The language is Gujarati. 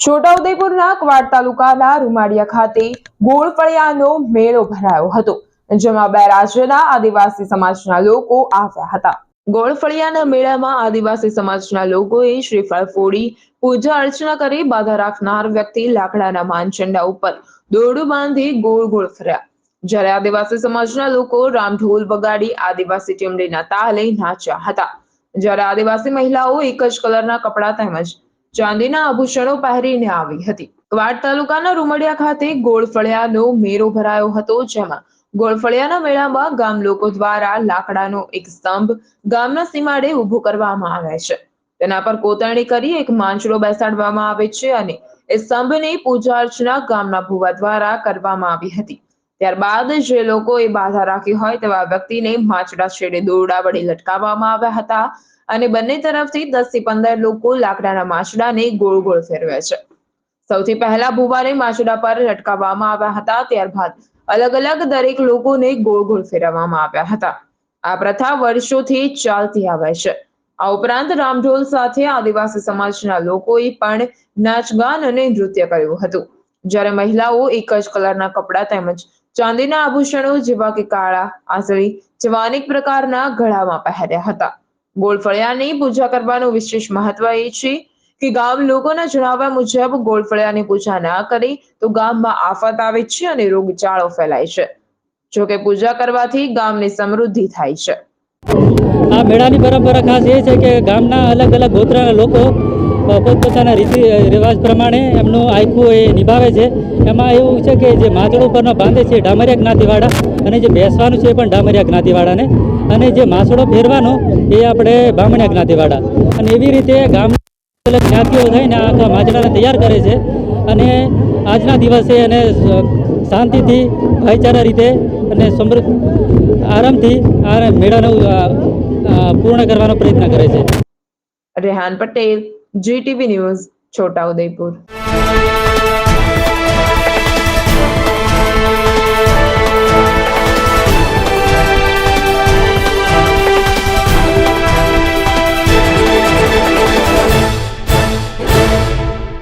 છોટાઉદેપુરના કવાડ તાલુકાના રૂમાડિયા ખાતે ગોળફળિયાનો મેળો ભરાયો હતો, જેમાં બે રાજ્યના આદિવાસી સમાજના લોકો આવ્યા હતા. ગોળફળિયાના મેળામાં આદિવાસી સમાજના લોકોએ શ્રીફળ ફોડી, પૂજા અર્ચના કરી, બાધા રાખનાર વ્યક્તિ લાકડાના માનચંડા ઉપર દોરડું બાંધી ગોળ ગોળ ફર્યા. જ્યારે આદિવાસી સમાજના લોકો રામઢોલ બગાડી આદિવાસી ટીમડીના તાલે નાચ્યા હતા. જ્યારે આદિવાસી મહિલાઓ એક જ કલરના કપડા તેમજ ચાંદીના આભૂષણો પહેરીને આવી હતી. કવાડ તાલુકાના રૂમડિયા ખાતે ગોળફળિયાનો મેળો ભરાયો હતો, જેમાં ગોળફળિયાના મેળામાં ગામ લોકો દ્વારા લાકડાનો એક સ્તંભ ગામના સીમાડે ઊભો કરવામાં આવે છે. તેના પર કોતરણી કરી એક માંચડો બેસાડવામાં આવે છે અને એ સ્તંભની પૂજા અર્ચના ગામના ભુવા દ્વારા કરવામાં આવી હતી. ત્યારબાદ જે લોકોએ બાધા રાખી હોય તેવા વ્યક્તિને માછડા છેડે દોરડા વડે લટકાવવામાં આવ્યા હતા અને બંને તરફથી દસથી પંદર લોકો લાકડાના માછડાને ગોળ ગોળ ફેરવે છે. સૌથી પહેલા ભુવાને માછડા પર લટકાવવામાં આવ્યા હતા, ત્યારબાદ અલગ અલગ દરેક લોકોને ગોળ ગોળ ફેરવવામાં આવ્યા હતા. આ પ્રથા વર્ષોથી ચાલતી આવે છે. આ ઉપરાંત રામઢોલ સાથે આદિવાસી સમાજના લોકોએ પણ નાચગાન અને નૃત્ય કર્યું હતું. જ્યારે મહિલાઓ એક જ કલરના કપડાં તેમજ ચાંદીના આભૂષણો જેવા કે કાળા, આંસળી જેવા અનેક પ્રકારના ગળામાં પહેર્યા હતા. ગોળફળિયાની પૂજા કરવાનું વિશેષ મહત્વ એ છે કે ગામ લોકોના જણાવ્યા મુજબ ગોળફળિયાની પૂજા ના કરી તો ગામમાં આફત આવે છે અને રોગચાળો ફેલાય છે. જોકે પૂજા કરવાથી ગામની સમૃદ્ધિ થાય છે. આ મેળાની પરંપરા ખાસ એ છે કે ગામના અલગ અલગ ગોત્રના લોકો પોતપોતાના રીતિ રિવાજ પ્રમાણે એમનું આયખું એ નિભાવે છે. એમાં એવું છે કે જે માથડ ઉપરનો બાંધે છે ડામરિયા જ્ઞાતિવાળા અને જે બેસવાનું છે એ પણ ડામરિયા જ્ઞાતિવાળાને. અને જે માસડો ફેરવાનો એ આપણે બામણિયા જ્ઞાતિવાળા. અને એવી રીતે ગામ જ્ઞાતિઓ થઈને આખા માછડાને તૈયાર કરે છે. અને આજના દિવસે એને શાંતિથી, ભાઈચારા રીતે અને સમૃદ્ધ આરામથી આ મેળાનું પૂર્ણ કરવાનો પ્રયત્ન કરે છે. Rehan Patel GTV news Chhotaudepur